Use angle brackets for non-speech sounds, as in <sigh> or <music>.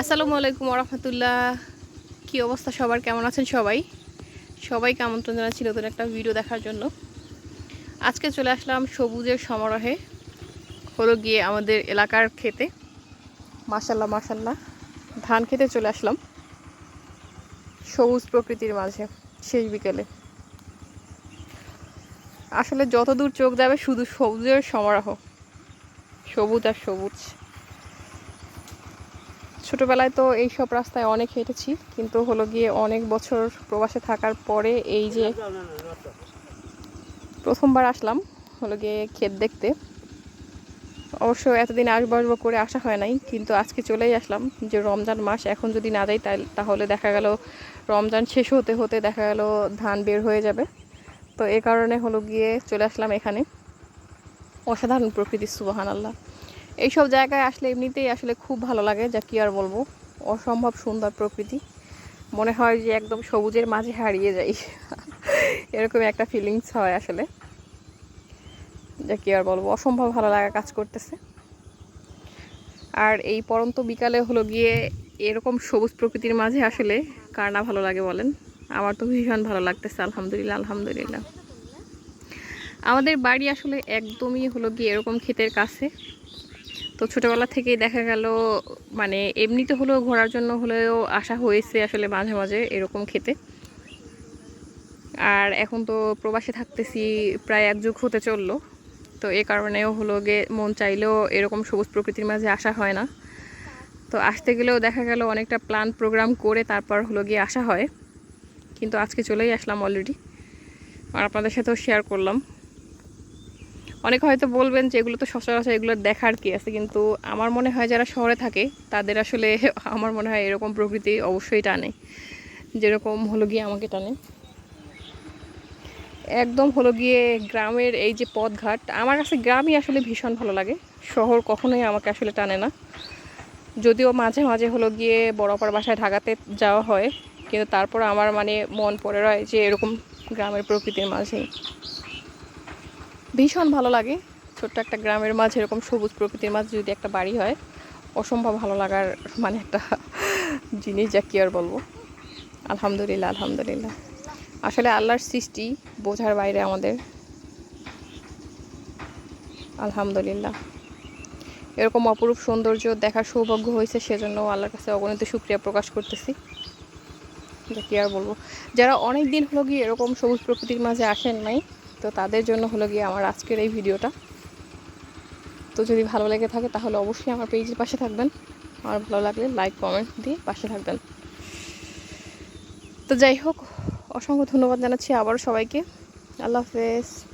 আসসালামু আলাইকুম রহমতুল্লাহ কি অবস্থা সবার? কেমন আছেন সবাই? সবাইকে আমন্ত্রণ জানাচ্ছি নতুন একটা ভিডিও দেখার জন্য। আজকে চলে আসলাম সবুজের সমারোহে। হলো গিয়ে আমাদের এলাকার খেতে। মাসাল্লাহ মাসাল্লাহ ধান খেতে চলে আসলাম। সবুজ প্রকৃতির মাঝে, শেষ বিকেলে। আসলে যত দূর চোখ যাবে শুধু সবুজের সমারোহ। সবুজ আর সবুজ। ছোটবেলায় তো এই সব রাস্তায় অনেক হেঁটেছি, কিন্তু হলো গিয়ে অনেক বছর প্রবাসে থাকার পরে এই যে প্রথমবার আসলাম, হলো গিয়ে ক্ষেত দেখতে। অবশ্য এতদিন আসব আসব করে আসা হয় নাই, কিন্তু আজকে চলেই আসলাম যে রমজান মাস এখন যদি না যাই তাহলে দেখা গেল রমজান শেষ হতে হতে দেখা গেল ধান বের হয়ে যাবে। তো এ কারণে হলো গিয়ে চলে আসলাম এখানে। অসাধারণ প্রকৃতি সুবাহান আল্লাহ এইসব জায়গায় আসলে এমনিতেই আসলে খুব ভালো লাগে, যা কি আর বলব? অসম্ভব সুন্দর প্রকৃতি। মনে হয় যে একদম সবুজের মাঝে হারিয়ে যাই। <laughs> এরকম একটা ফিলিংস হয় আসলে। যা কি আর বলব, অসম্ভব ভালো লাগা কাজ করতেছে। আর এই পরন্ত বিকালে হলো গিয়ে এরকম সবুজ প্রকৃতির মাঝে আসলে কার না ভালো লাগে বলেন? আমার তো ভীষণ ভালো লাগতেছে, আলহামদুলিল্লাহ আলহামদুলিল্লাহ। আমাদের বাড়ি আসলে একদমই হলো গিয়ে এরকম ক্ষেতের কাছে। তো ছোটোবেলা থেকেই দেখা গেল মানে এমনিতে হলেও ঘোরার জন্য হলেও আসা হয়েছে আসলে মাঝে মাঝে এরকম খেতে। আর এখন তো প্রবাসে থাকতেছি, প্রায় এক যুগ হতে চলল। তো এ কারণেও হলো গে মন চাইলেও এরকম সবুজ প্রকৃতির মাঝে আসা হয় না। তো আসতে গেলেও দেখা গেল অনেকটা প্ল্যান প্রোগ্রাম করে তারপর হলো গিয়ে আসা হয়। কিন্তু আজকে চলেই আসলাম অলরেডি আর আপনাদের সাথেও শেয়ার করলাম। অনেকে হয়তো বলবেন যে এগুলো তো সচরাচর এগুলো দেখার কি আছে, কিন্তু আমার মনে হয় যারা শহরে থাকে, তাদের আসলে <laughs> আমার মনে হয় এরকম প্রকৃতি অবশ্যই টানে। যেরকম হলো গিয়ে আমাকে টানে। একদম হলো গিয়ে গ্রামের এই যে পথঘাট, আমার কাছে গ্রামই আসলে ভীষণ ভালো লাগে। শহর কখনোই আমাকে আসলে টানে না। যদিও মাঝে মাঝে হলো গিয়ে বড়পার বাসায় ঢাকাতে যাওয়া হয়, কিন্তু তারপর আমার মানে মন পড়ে রয় যে এরকম গ্রামের প্রকৃতির মাঝেই। ভীষণ ভালো লাগে। ছোট্ট একটা গ্রামের মাঝে এরকম সবুজ প্রকৃতির মাঝে যদি একটা বাড়ি হয়, অসম্ভব ভালো লাগার মানে একটা জিনিস যা কি আর বলব। আলহামদুলিল্লাহ আলহামদুলিল্লাহ। আসলে আল্লাহর সৃষ্টি বোঝার বাইরে আমাদের। আলহামদুলিল্লাহ। এরকম অপরূপ সৌন্দর্য দেখার সৌভাগ্য হয়েছে সেজন্য আল্লাহর কাছে অগণিত সুক্রিয়া প্রকাশ করতেছি। যা কি আর বলব। যারা অনেক দিন হলো গিয়ে এরকম সবুজ প্রকৃতির মাঝে আসেন নাই তো তাদের জন্য হলো গিয়ে আমার আজকের এই ভিডিওটা। তো যদি ভালো লেগে থাকে তাহলে অবশ্যই আমার পেজের পাশে থাকবেন। আমার ভালো লাগলে লাইক কমেন্ট দিয়ে পাশে থাকবেন। তো যাই হোক, অসংখ্য ধন্যবাদ জানাচ্ছি আবার সবাইকে। আল্লাহ হাফেজ।